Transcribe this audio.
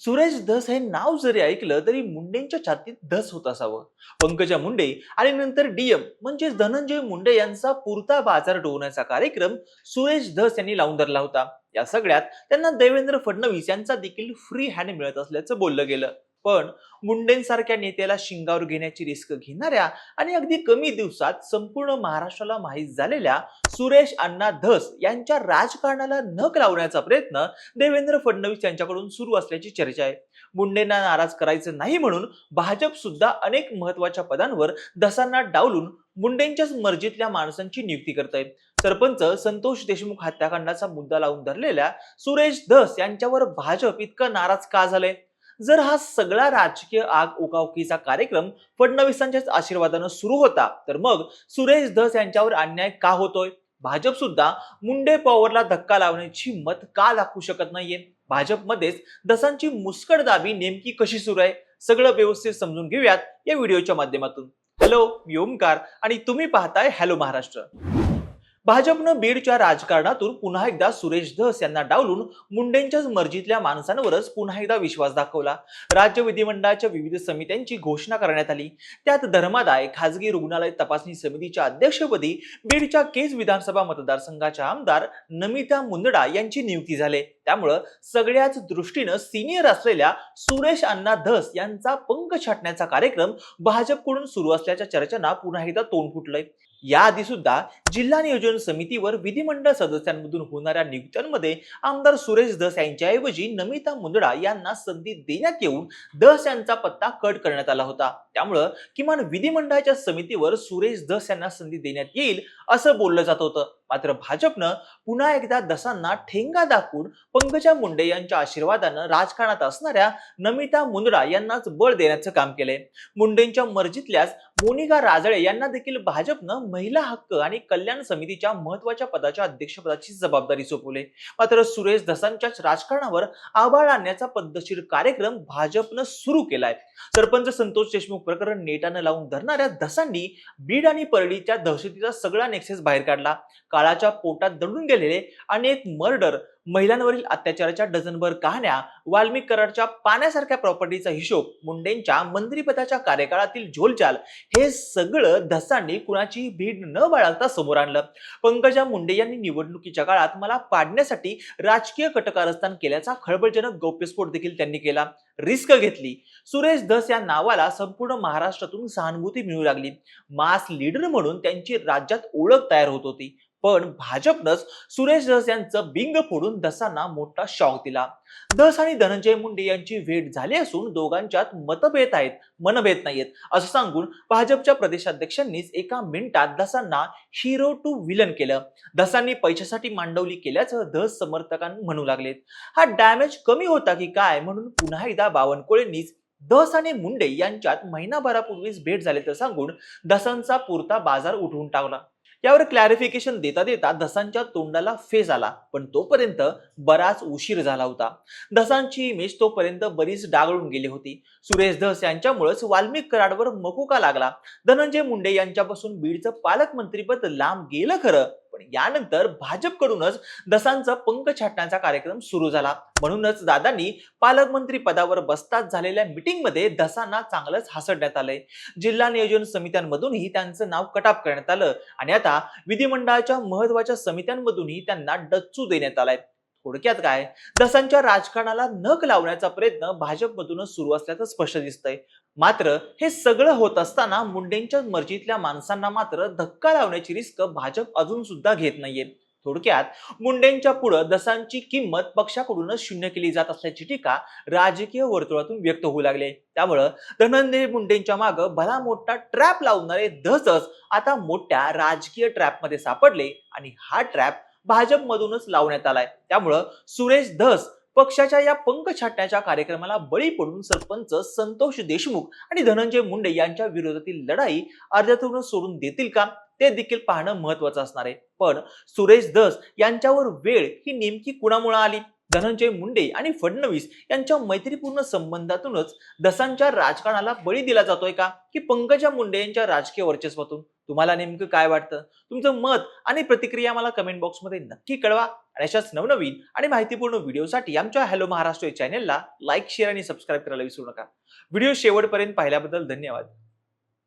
सुरेश धस हे नाव जरी ऐकलं तरी मुंडेंच्या छातीत धस होत असावं. पंकजा मुंडे आणि नंतर डीएम म्हणजे धनंजय मुंडे यांचा पुरता बाजार डोवण्याचा कार्यक्रम सुरेश धस यांनी लावून धरला होता. या सगळ्यात त्यांना देवेंद्र फडणवीस यांचा देखील फ्री हँड मिळत असल्याचं बोललं गेलं. पण मुंडेंसारख्या नेत्याला शिंगावर घेण्याची रिस्क घेणाऱ्या आणि अगदी कमी दिवसात संपूर्ण महाराष्ट्राला माहीत झालेल्या सुरेश अण्णा धस यांच्या राजकारणाला नख लावण्याचा प्रयत्न देवेंद्र फडणवीस यांच्याकडून सुरू असल्याची चर्चा आहे. मुंडेंना नाराज करायचं नाही म्हणून भाजप सुद्धा अनेक महत्त्वाच्या पदांवर धसांना डावलून मुंडेंच्याच मर्जीतल्या माणसांची नियुक्ती करत आहे सरपंच संतोष देशमुख हत्याकांडाचा मुद्दा लावून धरलेल्या सुरेश धस यांच्यावर भाजप इतकं नाराज का झालंय? जर हा सगळा राजकीय आग ओकाओकीचा कार्यक्रम फडणवीसांच्याच आशीर्वादानं सुरू होता तर मग सुरेश धस यांच्यावर अन्याय का होतोय? भाजप सुद्धा मुंडे पॉवरला धक्का लावण्याची मत का दाखवू शकत नाहीये? भाजपमध्येच दसांची मुस्कटदाबी नेमकी कशी सुरू आहे? सगळं व्यवस्थित समजून घेऊयात या व्हिडिओच्या माध्यमातून. हॅलो मी ओमकार आणि तुम्ही पाहताय हॅलो महाराष्ट्र. भाजपनं बीडच्या राजकारणातून पुन्हा एकदा सुरेश धस यांना डावलून मुंडेंच्याच मर्जीतल्या माणसांवरच पुन्हा एकदा विश्वास दाखवला. राज्य विधिमंडळाच्या विविध समित्यांची घोषणा करण्यात आली. त्यात धर्मादाय खासगी रुग्णालय तपासणी समितीच्या अध्यक्षपदी बीडच्या केज विधानसभा मतदारसंघाच्या आमदार नमिता मुंदडा यांची नियुक्ती झाली. त्यामुळं सगळ्याच दृष्टीनं सिनियर असलेल्या सुरेश अण्णा धस यांचा पंख छाटण्याचा कार्यक्रम भाजपकडून सुरू असल्याच्या चर्चांना पुन्हा एकदा तोंड फुटलंय. याआधी सुद्धा जिल्हा नियोजन समितीवर विधिमंडळ सदस्यांमधून होणाऱ्या नियुक्त्यांमध्ये आमदार सुरेश धस यांच्याऐवजी नमिता मुंदडा यांना संधी देण्यात येऊन धस यांचा पत्ता कट करण्यात आला होता. त्यामुळं किमान विधिमंडळाच्या समितीवर सुरेश धस यांना संधी देण्यात येईल असं बोललं जात होतं. मात्र भाजपनं पुन्हा एकदा दसांना ठेंगा दाखवून पंकजा मुंडे यांच्या आशीर्वादानं राजकारणात असणाऱ्या नमिता मुंद्रा यांनाच बळ देण्याचं काम केलंय. मुंडेंच्या मर्जीतल्याच मोनिका राजळे यांना देखील भाजपनं महिला हक्क आणि कल्याण समितीच्या महत्त्वाच्या पदाच्या अध्यक्षपदाची जबाबदारी सोपवली. मात्र सुरेश धसांच्याच राजकारणावर आबाळ आणण्याचा पद्धतशीर कार्यक्रम भाजपनं सुरू केलाय. सरपंच संतोष देशमुख प्रकरण नेटानं लावून धरणाऱ्या धसांनी बीड आणि परळीच्या दहशतीचा सगळा नेक्सेस बाहेर काढला. काळाच्या पोटात दडून गेलेले अनेक मर्डर महिलांवरील अत्याचाराच्या डझनभर कहाण्या वाल्मिक कराडच्या पाण्यासारख्या प्रॉपर्टीचा हिशोब मुंडेंच्या मंत्रीपदाच्या कार्यकाळातील झोलचाल हे सगळं धसांनी कुणाची भीड न बाळगता समोर आणलं. पंकजा मुंडे यांनी निवडणुकीच्या काळात मला पाडण्यासाठी राजकीय कटकारस्थान केल्याचा खळबळजनक गौप्यस्फोट देखील त्यांनी केला. रिस्क घेतली. सुरेश धस या नावाला संपूर्ण महाराष्ट्रातून सहानुभूती मिळू लागली. मास लीडर म्हणून त्यांची राज्यात ओळख तयार होत होती. पण भाजपनंच सुरेश धस यांचं बिंग फोडून दसांना मोठा शॉक दिला. धस आणि धनंजय मुंडे यांची भेट झाली असून दोघांच्यात मतभेद आहेत मनभेद नाहीयेत. असं सांगून भाजपच्या प्रदेशाध्यक्षांनीच एका मिनिटात दसांना हिरो टू विलन केलं. दसांनी पैशासाठी मांडवली केल्याचं धस समर्थकां म्हणू लागलेत. हा डॅमेज कमी होता की काय म्हणून पुन्हा एकदा बावनकुळेंनीच दस आणि मुंडे यांच्यात महिनाभरापूर्वीच भेट झाल्याचं सांगून दसांचा पुरता बाजार उठवून टाकला. यावर क्लॅरिफिकेशन देता देता धसांच्या तोंडाला फेज आला. पण तोपर्यंत बराच उशीर झाला होता. दसांची इमेज तोपर्यंत बरीच डागळून गेली होती. सुरेश धस यांच्यामुळेच वाल्मिक कराडवर मकुका लागला. धनंजय मुंडे यांच्यापासून बीडचं पालकमंत्रीपद लांब गेलं खरं. पण यानंतर भाजपकडूनच दसांचा पंख छाटण्याचा कार्यक्रम सुरू झाला. म्हणूनच दादांनी पालकमंत्री पदावर बसताच झालेल्या मीटिंगमध्ये दसांना चांगलंच हसडण्यात आलंय. जिल्हा नियोजन समित्यांमधूनही त्यांचं नाव कटाप करण्यात आलं आणि आता विधिमंडळाच्या महत्त्वाच्या समित्यांमधूनही त्यांना डच्चू देण्यात आलाय. थोडक्यात काय? दसांच्या राजकारणाला नख लावण्याचा प्रयत्न भाजपमधूनच सुरू असल्याचं स्पष्ट दिसतंय. मात्र हे सगळं होत असताना मुंडेंच्या मर्जीतल्या माणसांना मात्र धक्का लावण्याची रिस्क भाजप अजून सुद्धा घेत नाहीये. थोडक्यात मुंडेंच्या पुढं दसांची किंमत पक्षाकडूनच शून्य केली जात असल्याची टीका राजकीय वर्तुळातून व्यक्त होऊ लागले. त्यामुळं धनंजय मुंडेंच्या मागं भला मोठा ट्रॅप लावणारे धसच आता मोठ्या राजकीय ट्रॅपमध्ये सापडले आणि हा ट्रॅप भाजपमधूनच लावण्यात आलाय. त्यामुळं सुरेश धस पक्षाच्या या पंख छाटण्याच्या कार्यक्रमाला बळी पडून सरपंच संतोष देशमुख आणि धनंजय मुंडे यांच्या विरोधातील लढाई अर्ध्यातून सोडून देतील का? ते देखील पाहणं महत्वाचं असणार आहे. पण सुरेश धस यांच्यावर वेळ ही नेमकी कुणामुळे आली? धनंजय मुंडे आणि फडणवीस यांच्या मैत्रीपूर्ण संबंधातूनच दसांच्या राजकारणाला बळी दिला जातोय का? की पंकजा मुंडे यांच्या राजकीय वर्चस्वातून? तुम्हाला नेमकं काय वाटतं? तुमचं मत आणि प्रतिक्रिया मला कमेंट बॉक्समध्ये नक्की कळवा आणि अशाच नवनवीन आणि माहितीपूर्ण व्हिडिओसाठी आमच्या हॅलो महाराष्ट्र या चॅनेलला लाईक शेअर आणि सबस्क्राईब करायला विसरू नका. व्हिडिओ शेवटपर्यंत पाहिल्याबद्दल धन्यवाद.